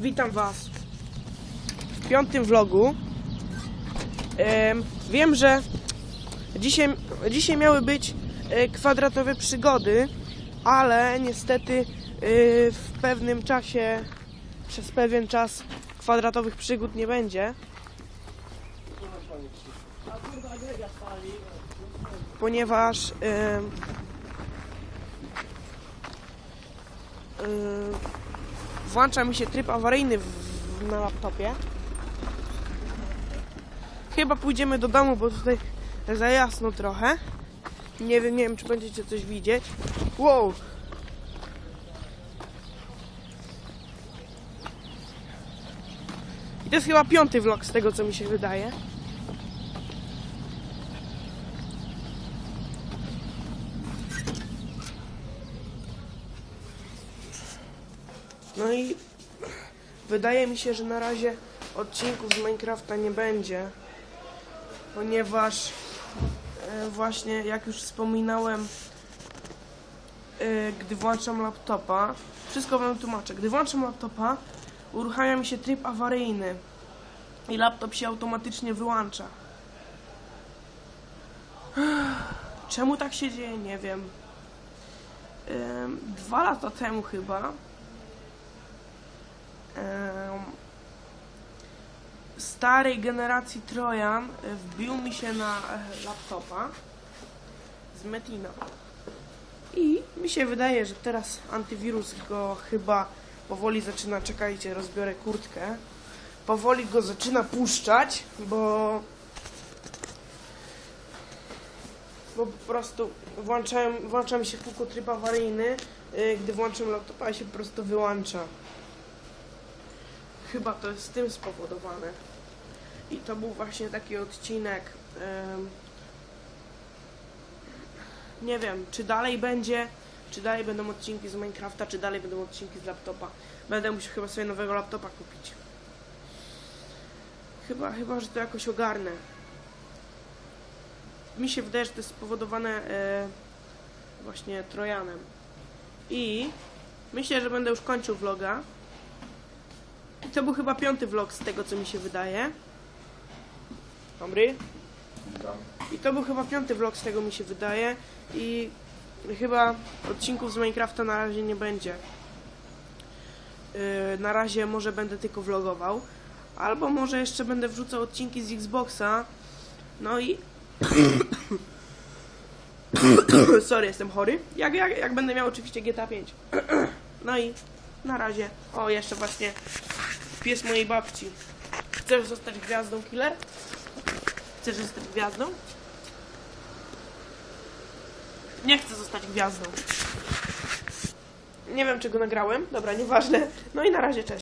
Witam Was w piątym vlogu. Em, wiem, że dzisiaj, dzisiaj miały być e, kwadratowe przygody, ale niestety e, w pewnym czasie, przez pewien czas kwadratowych przygód nie będzie. Ponieważ em, włącza mi się tryb awaryjny w, w, na laptopie. Chyba pójdziemy do domu, bo tutaj za jasno trochę. Nie wiem, nie wiem, czy będziecie coś widzieć. Wow! I to jest chyba piąty vlog z tego, co mi się wydaje. No i wydaje mi się, że na razie odcinków z Minecrafta nie będzie, ponieważ e, właśnie jak już wspominałem, e, gdy włączam laptopa, wszystko wam tłumaczę, gdy włączam laptopa, uruchamia mi się tryb awaryjny i laptop się automatycznie wyłącza. Czemu tak się dzieje, nie wiem. Em, Dwa lata temu chyba starej generacji Trojan e, wbił mi się na e, laptopa z Metina. I mi się wydaje, że teraz antywirus go chyba powoli zaczyna, czekajcie, rozbiorę kurtkę. Powoli go zaczyna puszczać, bo bo po prostu włączałem, włącza mi się kółko tryb awaryjny, y, gdy włączam laptopa i się po prostu wyłącza. Chyba to jest tym spowodowane. I to był właśnie taki odcinek. nie wiem, czy dalej będzie, czy dalej będą odcinki z Minecrafta, czy dalej będą odcinki z laptopa. Będę musiał chyba sobie nowego laptopa kupić. Chyba, chyba, że to jakoś ogarnę. Mi się wydaje, że to jest spowodowane e, właśnie Trojanem. I myślę, że będę już kończył vloga. To był chyba piąty vlog z tego, co mi się wydaje. Dobry? I to był chyba piąty vlog z tego mi się wydaje. I chyba odcinków z Minecrafta na razie nie będzie. Yy, na razie może będę tylko vlogował. Albo może jeszcze będę wrzucał odcinki z Xboxa. No i. Sorry, jestem chory. Jak, jak, jak będę miał oczywiście GTA 5. no i na razie. O, jeszcze właśnie pies mojej babci. Chcesz zostać gwiazdą, killer? Chcesz zostać gwiazdą? Nie chcę zostać gwiazdą. Nie wiem, czego nagrałem. Dobra, nieważne. No i na razie, cześć.